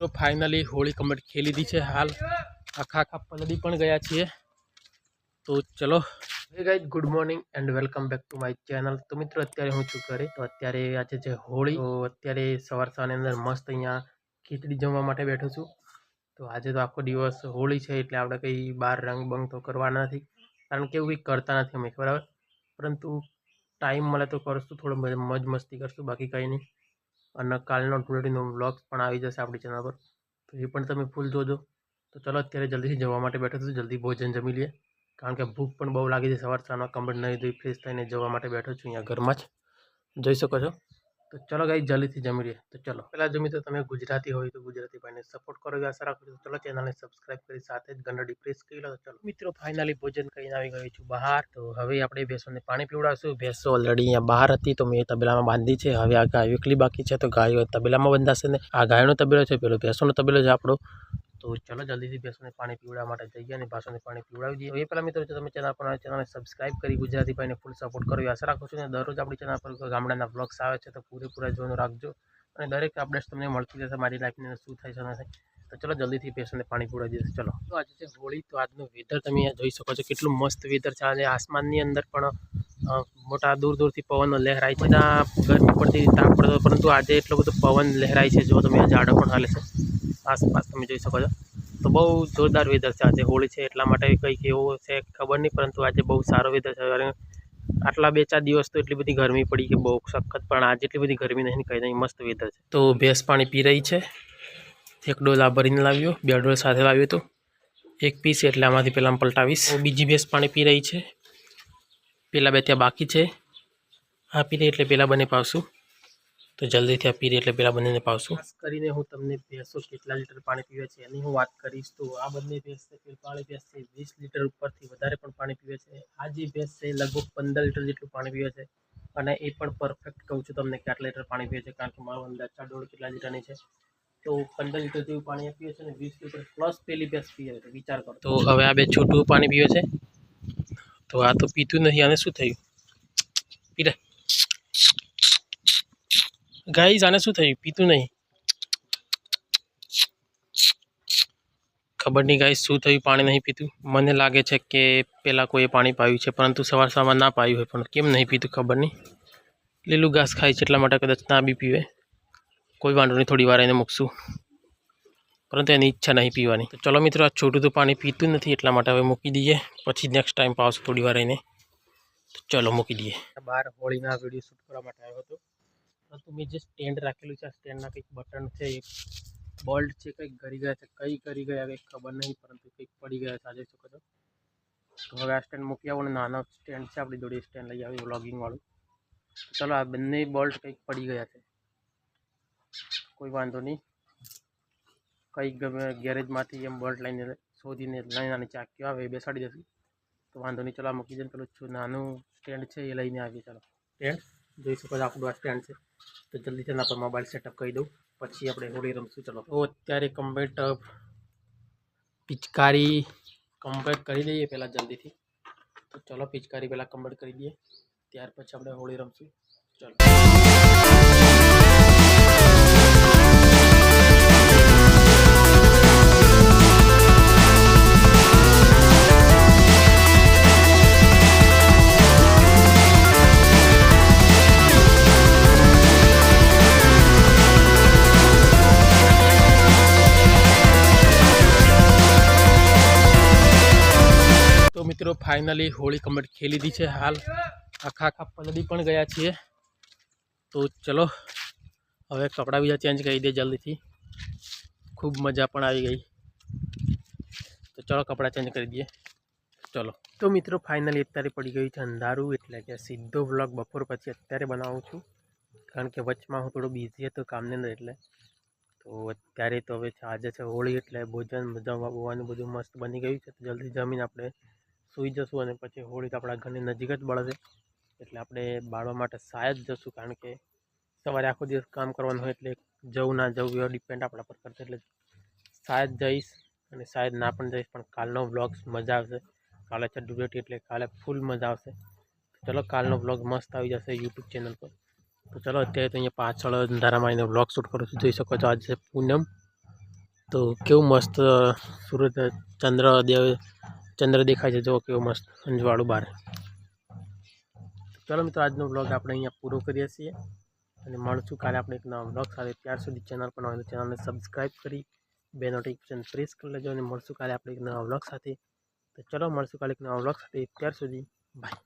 તો finally Holi complete ખેલી લીધી છે હાલ. આખા આખા પલળી પણ ગયા છીએ. તો ચલો. Hey guys good morning and welcome back to my channel તો મિત્રો, અત્યારે હું છું ઘરે. તો અત્યારે આજે છે હોળી. તો અત્યારે સવાર સવારની અંદર મસ્ત અહીંયા ખીચડી જમવા માટે બેઠો છું. તો આજે તો આખો દિવસ હોળી છે એટલે આપણે કંઈ બહાર રંગ બંગ તો કરવાના નથી. કારણ કે એવું કંઈ કરતા નથી અમે, બરાબર? પરંતુ ટાઈમ મળે તો કરશું, થોડો મજ મસ્તી કરશું, બાકી કંઈ નહીં. અને કાલનો ધૂળેટીનો વ્લોગ પણ આવી જશે આપણી ચેનલ પર. તો એ પણ તમે ફૂલ જોજો. તો ચલો અત્યારે જલ્દીથી જવા માટે બેઠો છું. જલ્દી ભોજન જમી લઈએ. કારણ કે ભૂખ પણ બહુ લાગી છે. સવાર સવારમાં કમ્પ્લીટ નહીં ધોઈ ફ્રેશ થઈને જવા માટે બેઠો છું અહીંયા ઘરમાં જ. જોઈ શકો છો? તો ચલો ગાઈ જલ્દીથી જમી લઈએ. તો ચલો. પહેલાં જમી તો તમે ગુજરાતી હોય તો ગુજરાતી ભાઈને સપોર્ટ કરો એવી આશા રાખું છું. ચલો ચેનલને સબસ્ક્રાઇબ કરી સાથે જ ઘંટડી પ્રેસ કરી લો. ચલો. મિત્રો ફાઇનલી ભોજન કરીને આવી ગયો છું બહાર. તો હવે આપણે ભેંસોને પાણી પીવડાવશું. ભેંસો ઓલરેડી અહીંયા બહાર હતી તો મેં તબેલામાં બાંધી છે. હવે આ ગાય એકલી બાકી છે તો ગાયો તબેલામાં બંધાશે ને. આ ગાયનો તબેલો છે, પેલો ભેંસોનો તબેલો છે આપણો. તો ચલો જલ્દીથી ભેંસોને પાણી પીવડાવવા માટે જઈએ અને ભાષોને પાણી પીવડાવી દઈએ એ પહેલાં મિત્રો જો તમે ચેનલ પર ચેનલને સબસ્ક્રાઈબ કરી ગુજરાતી ભાઈને ફૂલ સપોર્ટ કરો. એવી આશા રાખું છું અને દરરોજ આપણી ચેનલ પર ગામડાના બ્લોગ્સ આવે છે તો પૂરેપૂરા જોવાનું રાખજો. અને દરેક અપડેટ્સ તમને મળતી રહેશે મારી લાઈફની શું થાય છે ન થાય તો ચલો જલ્દીથી ભેંસોને પાણી પીવડાવી દઈએ ચલો. તો આજે છે હોળી, તો આજનું વેધર તમે જોઈ શકો છો કેટલું મસ્ત વેધર છે. આજે આસમાનની અંદર પણ મોટા દૂર દૂરથી પવન લહેરાય છે. બધા ગરમી પડતી તાપ પડતો, પરંતુ આજે એટલો બધો પવન લહેરાય છે. જો તમે આડો પણ હાલે છે. આસપાસ તમે જોઈ શકો છો. તો બહુ જોરદાર વેધર છે. આજે હોળી છે એટલા માટે કંઈક એવો છે ખબર નહીં, પરંતુ આજે બહુ સારો વેધર છે. અને આટલા બે ચાર દિવસ તો એટલી બધી ગરમી પડી કે બહુ સખત, પણ આજે એટલી બધી ગરમી નહીં કંઈ નહીં, મસ્ત વેધર છે. તો ભેંસ પાણી પી રહી છે. એક ડોલ આ ભરીને લાવ્યો, બે ડોલ સાથે લાવ્યો હતો એક પીસ એટલે આમાંથી પહેલાં પલટાવીશ. તો બીજી ભેંસ પાણી પી રહી છે. પેલા બે ત્યાં બાકી છે. આ પી રહી એટલે પહેલાં બંને પાવશું. તો જલ્દીથી આ પીરી એટલે પેલા બંનેને પાવશું. ખાસ કરીને હું તમને ભેંસો કેટલા લીટર પાણી પીવે છે એની હું વાત કરીશ તો આ બંને ભેંસ છે પાણી ભેંસ છે વીસ લીટર ઉપરથી વધારે પણ પાણી પીવે છે. આ જે ભેંસ છે લગભગ પંદર લીટર જેટલું પાણી પીવે છે અને એ પણ પરફેક્ટ કહું છું તમને કે આટલા લીટર પાણી પીવે છે કારણ કે મારો અંદાજ ચાર દોઢ કેટલા લીટરની છે. તો પંદર લીટર જેવું પાણી પીવે છે અને વીસ લીટર પ્લસ પેલી ભેંસ પીવે છે વિચાર કરો. તો હવે આ બે છોટું પાણી પીવે છે. તો આ તો પીતું નથી આને શું થયું? પીરે ગાઈઝ, આને શું થયું? પીતું નહીં. ખબર નહીં ગાઈઝ, શું થયું? પાણી નહીં પીતું. મને લાગે છે કે પહેલાં કોઈએ પાણી પાયું છે, પરંતુ સવાર સવારમાં ના પાયું હોય, પણ કેમ નહીં પીતું ખબર નહીં. લીલું ઘાસ ખાય છે એટલા માટે કદાચ ના બી પીવે. કોઈ વાંધો નહીં, થોડી વાર એને મૂકશું. પરંતુ એની ઈચ્છા નહીં પીવાની. તો ચલો મિત્રો, આ છોટું તો પાણી પીતું નથી, એટલા માટે હવે મૂકી દઈએ. પછી નેક્સ્ટ ટાઈમ પાવશું થોડી વાર એને. તો ચલો મૂકી દઈએ. બહાર હોળીના વીડિયો શૂટ કરવા માટે આવ્યો હતો. પરંતુ મેં જે સ્ટેન્ડ રાખેલું છે, આ સ્ટેન્ડના કંઈક બટન છે, એક બોલ્ટ છે, કંઈક ગરી ગયા છે, કઈ કરી ગયા કંઈક ખબર નહીં, પરંતુ કંઈક પડી ગયા છે આજે, શું છો. તો હવે આ સ્ટેન્ડ મૂકી આવો અને નાનો સ્ટેન્ડ છે, આપણી જોડે સ્ટેન્ડ લઈ આવી વ્લોગિંગવાળું ચાલો, આ બંને બોલ્ટ કંઈક પડી ગયા છે. કોઈ વાંધો નહીં. કંઈક ગમે ગેરેજમાંથી એમ બોલ્ટ લઈને શોધીને નાની નાની ચાકીઓ આવે, એ બેસાડી દઈશું તો વાંધો નહીં, ચલો, આ મૂકી દઈને પેલું નાનું સ્ટેન્ડ છે, એ લઈને આવીએ, ચાલો. સ્ટેન્ડ જોઈ શકો છો આપણું આ સ્ટેન્ડ છે. તો જલ્દી તેના પર મોબાઈલ સેટઅપ કરી દઉં. પછી આપણે હોળી રમશું. ચલો. તો અત્યારે કમ્પ્લીટ પિચકારી કમ્પ્લીટ કરી દઈએ પહેલાં જલ્દીથી. તો ચલો, પિચકારી પહેલાં કમ્પ્લીટ કરી દઈએ. ત્યાર પછી આપણે હોળી રમશું. ચલો. મિત્રો ફાઇનલી હોળી કમ્પ્લીટ ખેલી લીધી છે હાલ. આખા આખા પલડી પણ ગયા છીએ. તો ચલો, હવે કપડાં બીજા ચેન્જ કરી દે જલ્દીથી. ખૂબ મજા પણ આવી ગઈ. તો ચલો કપડાં ચેન્જ કરી દઈએ. ચલો. તો મિત્રો ફાઇનલી અત્યારે પડી ગયું છે અંધારું, એટલે કે સીધો વ્લોગ બપોર પછી અત્યારે બનાવું છું. કારણ કે વચમાં હું થોડો બિઝી હતો કામની અંદર, એટલે. તો અત્યારે તો હવે આજે છે હોળી, એટલે ભોજન જમવા બવવાનું બધું મસ્ત બની ગયું છે. તો જલ્દી જમીને આપણે સૂઈ જશું અને પછી હોળી તો આપણા ઘરની નજીક જ બળશે એટલે આપણે બાળવા માટે શાયદ જશું, કારણ કે સવારે આખો દિવસ કામ કરવાનું હોય એટલે જવું ના જવું એવો ડિપેન્ડ આપણા પર કરશે. એટલે શાયદ જઈશ અને શાયદ ના પણ જઈશ, પણ કાલનો વ્લોગ્સ મજા આવશે. કાલે છે ડુબેટી એટલે કાલે ફૂલ મજા આવશે. ચલો કાલનો વ્લોગ મસ્ત આવી જશે યુટ્યુબ ચેનલ પર. તો ચલો અત્યારે તો અહીંયા પાછળ અંધારામાં આવીને વ્લોગ શૂટ કરું છું. જોઈ શકો છો, આજે પૂનમ. તો કેવું મસ્ત સૂરજ, ચંદ્ર, દેવ ચંદ્ર દેખાય છે, જો કેવું મસ્ત અંજવાળું બહાર ચાલો મિત્રો, આજનો બ્લોગ આપણે અહીંયા પૂરો કરીએ છીએ. અને મળશું કાલે આપણે એક નવા બ્લોગ સાથે. ત્યાર સુધી ચેનલ પર તો ચેનલને સબસ્ક્રાઈબ કરી, બે નોટિફિકેશન પ્રેસ કરી લેજો. અને મળશું કાલે આપણે એક નવા બ્લોગ સાથે. તો ચલો મળશું કાલે એક નવા બ્લોગ સાથે. ત્યાર સુધી બાય